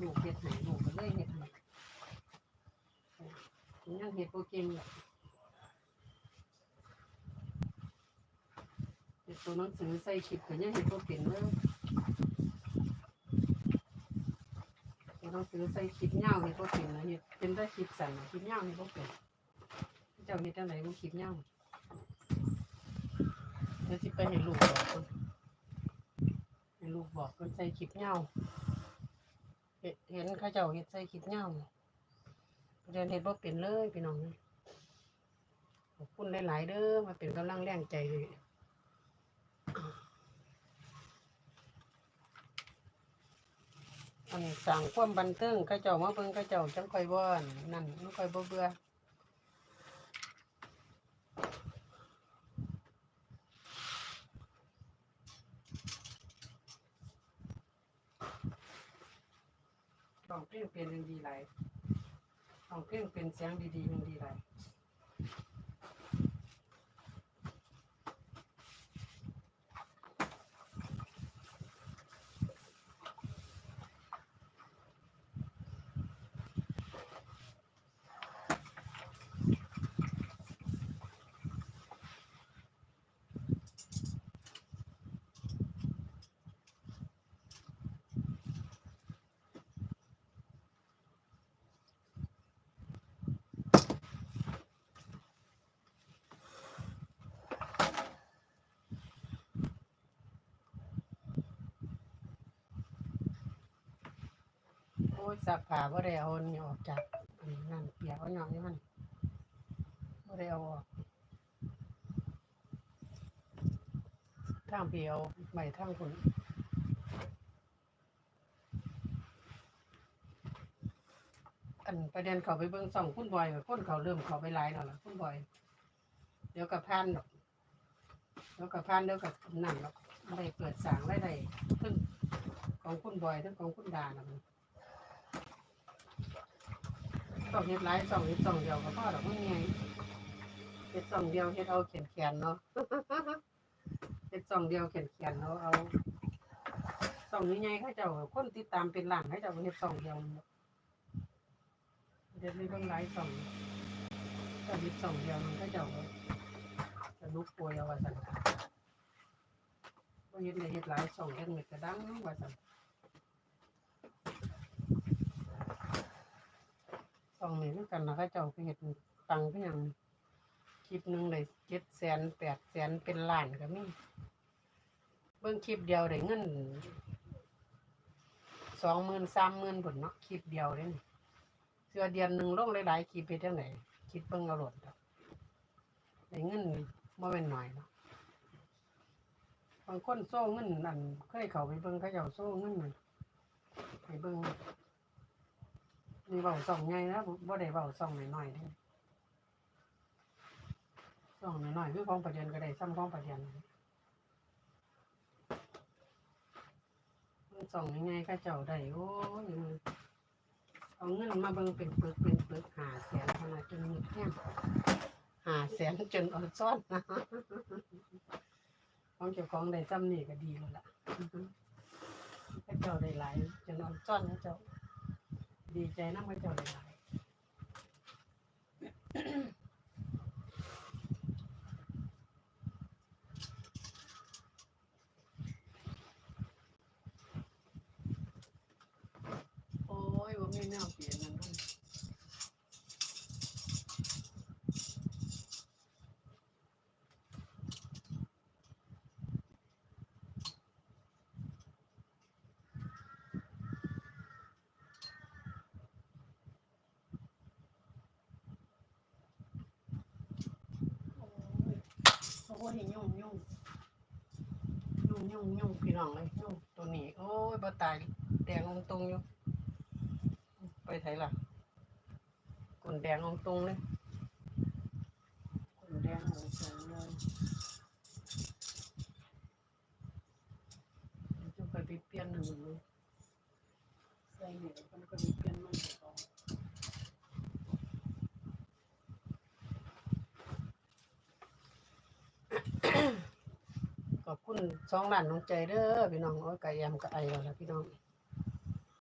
ลูกเฮ็ดให้ลูกก็เลยเฮ็ดให้ยังเฮ็ดบ่เก่งหรอกเฮ็ดตัวหนังสือใส่คลิปก็ยังเฮ็ดบ่เป็นเลยตัวหนังสือใส่คลิปยาเฮ็ดบ่เป็นนะเฮ็ดเป็นได้คลิปสั้นคลิปยาเฮ็ดบ่เป็นเจ้าเฮ็ดจังไดบ่คลิปยาวเดี๋ยวสิไปให้ลูกบอกเพิ่นให้ลูกบอกเพิ่นใส่คลิปยา เห็นข้าเจ้าเห็ดใส่คิดเงาเรียนเห็ดบ่เป็นเลยพี่น้องขอบคุณหลายๆเด้อมาเป็นกำลังแรงใจเลยอันสั่งความบันเทิงข้าเจ้ามาเบิ่งข้าเจ้าจังค่อยบ่นนั่นมันค่อยบ่เบื่อ ต้องเพลงเป็นยังดีไรต้องเพลงเป็นเสียงดีๆยังดีไร อ้ยสักผ้าบ่ได้เอาอันนี้ออกจากอันนั่นเปียกเอาหย่องนี่มันบ่ได้เอาออกทางเปียวใหม่ทางคนอันประเด็นเขาไปเบิ่งส่องคุณบอยกับคนเขาเริ่มเขาไปไลน์แล้วล่ะคุณบอย เดี๋ยวกับพานดอกเดี๋ยวกับพานเดี๋ยวกับนั่นหรอกไม่ได้เปิดสางได้ได้ทั้งของคุณบอยทั้งของคุณดานะมัน ต้องเฮ็ดหลายสองเฮ็ดสองเดียวก็พอดอกมันไงเฮ็ดสองเดียวเฮ็ดเอาเขียนเขียนๆเนาะเฮ็ดสองเดียวเขียนเขียนๆเนาะเอาสองใหญ่ๆเขาเจ้าคนติดตามเป็นหล้านเขาเจ้าเฮ็ดสองเดียวเนาะเฮ็ดไม่เบิ่งหลายสองเจ้าเฮ็ดสองเดียวมันเขาเจ้าก็สนุกป่วยเอาว่าซั่นเฮ็ดเลยเฮ็ดหลายสองเฮ็ดเม็ดกระดังว่าซั่น สองนี่คือกันนะเขาเจ้าไปเห็ดตังค์เพียงคลิปหนึ่งเลยเจ็ดแสนแปดแสนเป็นล้านก็มีเบิ่งคลิปเดียวได้เงินสองหมื่นสามหมื่นผลเนาะคลิปเดียวเลยนี่เสือเดือนหนึ่งลงหลายๆคลิปไปเท่าไหนคิดเบิ่งอาโหลดเอาได้เงินบ่เป็นหน่อยเนาะบางคนโซ่เงินอันเคยเขาไปเบิ่งเขาเจ้าโซ่เงินนั่นไปเบิ่ง มีเบาสองไงนะบ่ได้เบาสองหน่อยๆด้สองหน่อยๆคือของประเด็นก็ได้ซ้ำของประเด็นมันสองยังไงก็เจ้าได้โอ้ยเอาเงินมาเบิ่งเป็นปึกเป็นปึกหาแสนขนาดจนมีแค่หาแสนจนเอดซ่อนนะของเจ้าของได้ซ้ำนี่ก็ดีแล้วล่ะก็เจ้าได้หลายจนเอดซ่อนนะเจ้า ดีใจน้ำมันเจ้าหลายๆโอ้ยว่าไม่แน่าเปลี่ยนนั่นนั่นโอ้ยยุ่งยุ่งยุ่งยุ่งยุ่งพี่น้องเลยยุ่งตัวนี้ โอ้ยบ่ตายแดงองตรงอยู่ ไปไถล่ะกนแดงองตรงเลยกนแดงองตรงเลยจะไปเปลี่ยนหนึ่งเลยใส่เนี่ยมันก็มีเปลี่ยนมันก็ต้อง ขอบคุณสองล้านน้องใจเด้อพี่น้องโอ้ยไก่แยมกับไอแล้วล่ะพี่น้อง